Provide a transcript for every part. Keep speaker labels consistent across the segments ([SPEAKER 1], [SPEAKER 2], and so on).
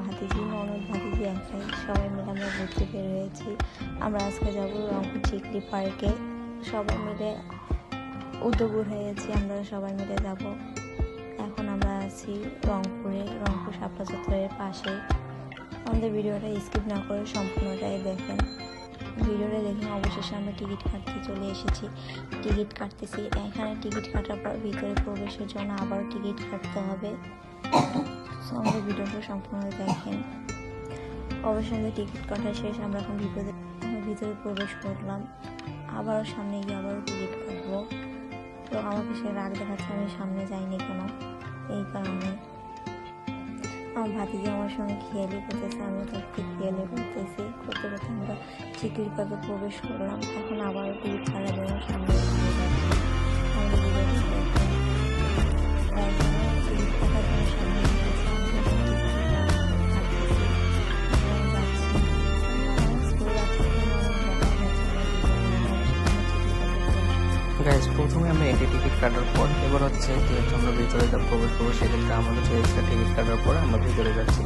[SPEAKER 1] ভাতিজি ননদ ভাতিজি একটাই সবাই মিলে আমরা ঘুরতে বের হয়েছি। আমরা আজকে যাব রংপুর চিকলি পার্কে। সবাই মিলে উদ্যোগুর হয়েছি, আমরা সবাই মিলে যাব। এখন আমরা আছি রংপুরে, রংপুর শাপলা চত্বরের পাশে। আমাদের ভিডিওটা স্কিপ না করে সম্পূর্ণটাই দেখেন। ভিডিওটা দেখে অবশেষে আমরা টিকিট কাটতে চলে এসেছি। টিকিট কাটতেছি। এখানে টিকিট কাটার পর ভিতরে প্রবেশের জন্য আবার টিকিট কাটতে হবে। আমাদের ভিডিওটা সম্পূর্ণ দেখেন। অবশ্যই টিকিট কাটা শেষ, আমরা এখন ভিতরে ভিতরে প্রবেশ করলাম। আবার সামনে গিয়ে আবার টিকিট কাটবো। তো আমাকে সে রাগ দেখাচ্ছে, আমি সামনে যাইনি কেন? এই কারণে। আমার ভাতিজি আমার সঙ্গে খেয়ালি করতেছে, আমি তাকে খেয়ালি করতেছি। করতে করতে আমরা চিকির পাকে প্রবেশ করলাম। এখন আবার টিকিট কাটার জন্য সামনে আমাদের
[SPEAKER 2] গাইজ প্রথমে আমরা এটি টিকিট কাটার পর, এবার হচ্ছে যেহেতু আমরা ভিতরে যা প্রবেশ করব সেক্ষেত্রে আমাদের এক্সট্রা টিকিট কাটার পর আমরা ভিতরে যাচ্ছি।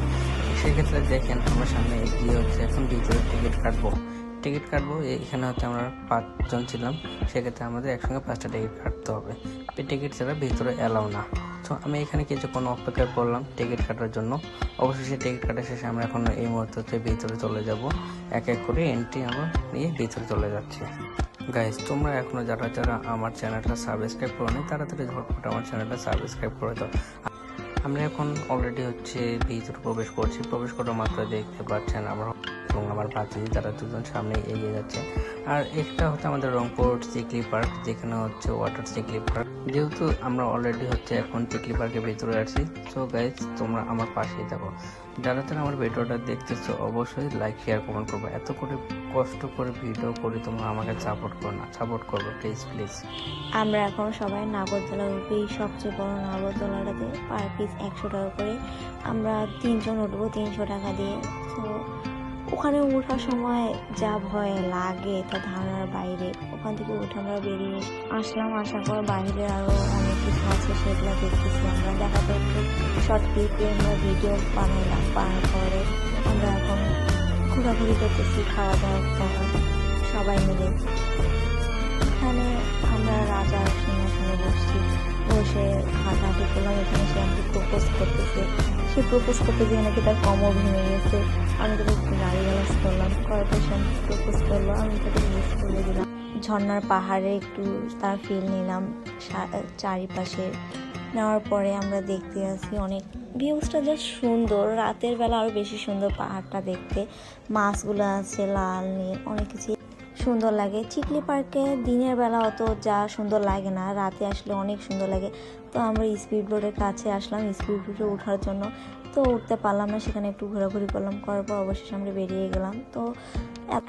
[SPEAKER 2] সেক্ষেত্রে দেখেন আমরা সামনে এগিয়ে হচ্ছে এখন ভিতরে টিকিট কাটবো। টিকিট কাটবো এখানে হচ্ছে আমরা পাঁচজন ছিলাম, সেক্ষেত্রে আমাদের একসঙ্গে পাঁচটা টিকিট কাটতে হবে। টিকিট ছাড়া ভিতরে অ্যালাউ না। তো আমি এখানে কিছুক্ষণ অপেক্ষা করলাম টিকিট কাটার জন্য। অবশেষে টিকিট কাটা শেষে আমরা এখন এই মুহূর্তে ভিতরে চলে যাব। এক এক করে এন্ট্রি আমরা নিয়ে ভিতরে চলে যাচ্ছি। গাইজ তোমরা এখনও যারা যারা আমার চ্যানেলটা সাবস্ক্রাইব করোনি তাড়াতাড়ি ঝটপট আমার চ্যানেলটা সাবস্ক্রাইব করে দাও। আমরা এখন অলরেডি হচ্ছে ভিতরে প্রবেশ করছি। প্রবেশ করার মাত্র দেখতে পাচ্ছেন আমরা এবং আমার ভাতি তারা দুজন সামনে এগিয়ে যাচ্ছে। আর একটা হচ্ছে আমাদের রংপুর চিকলি পার্ক যেখানে হচ্ছে ওয়াটার চিকলি পার্ক যেহেতু আমরা অলরেডি হচ্ছে এখন চিকলি পার্কের ভিতরে আছি সো গাইজ তোমরা আমার পাশেই থাকো। যারা তারা আমার ভিডিওটা দেখতেছো, অবশ্যই লাইক শেয়ার কমেন্ট করব। এত করে কষ্ট করে ভিডিও করে তোমরা আমাকে সাপোর্ট করো না। সাপোর্ট করব প্লিজ প্লিজ
[SPEAKER 1] আমরা এখন সবাই নাগরদোলা উঠবি, সবচেয়ে বড় নাগরদোলাটাতে পার পিস একশো টাকা করে। আমরা তিনজন উঠবো তিনশো টাকা দিয়ে। তো ওখানে ওঠার সময় যা ভয় লাগে তা ধারণার বাইরে। ওখান থেকে উঠে আমরা বেরিয়ে আসলাম, আসার পর বাইরে আরও অনেক কিছু আছে সেগুলো দেখতেছি আমরা। দেখাতে একটু শর্ট ক্লিপে আমরা ভিডিও বানাইলাম। বানার পরে আমরা এখন ঘোরাঘুরি করতেছি খাওয়া দাওয়া সবাই মিলে। সে প্রপোজ করতে গিয়ে নাকি তার কমর ভেঙে গেছে। আমি তাকে গাড়ি গালাজ করলাম। করার পর সে আমাকে প্রপোজ করল আমি তাকে মিস করে দিলাম। ঝর্নার পাহাড়ে একটু তার ফিল নিলাম। চারিপাশে। নেওয়ার পরে আমরা দেখতে আসি অনেক ভিউজটা জাস্ট সুন্দর। রাতের বেলা আরও বেশি সুন্দর পাহাড়টা দেখতে। মাছগুলো আছে লাল, নীল, অনেক কিছু সুন্দর লাগে। চিকলি পার্কে দিনের বেলা অত যা সুন্দর লাগে না, রাতে আসলে অনেক সুন্দর লাগে। তো আমরা স্পিড বোর্ডের কাছে আসলাম, স্পিড বোর্ডে ওঠার জন্য। তো উঠতে পারলাম না, সেখানে একটু ঘোরাঘুরি করলাম, করার পর অবশেষে আমরা বেরিয়ে গেলাম। তো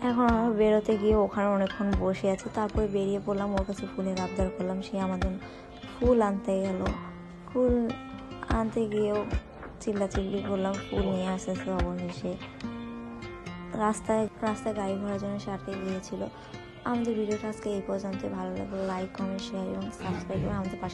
[SPEAKER 1] এখন আমরা বেরোতে গিয়ে ওখানে অনেকক্ষণ বসে আছে। তারপরে বেরিয়ে পড়লাম, ওর কাছে ফুলের আবদার করলাম, সে আমাদের ফুল আনতে গেল। ফুল আনতে গিয়েও চিল্লাচিল্লি করলাম, ফুল নিয়ে আসতেছে অবশেষে। রাস্তায় রাস্তায় গাড়ি ঘোড়ার জন্য সে আটকে গিয়েছিল। আমাদের ভিডিওটা আজকে এই পর্যন্ত ভালো লাগল লাইক কমেন্ট শেয়ার এবং সাবস্ক্রাইব করে আমাদের পাশে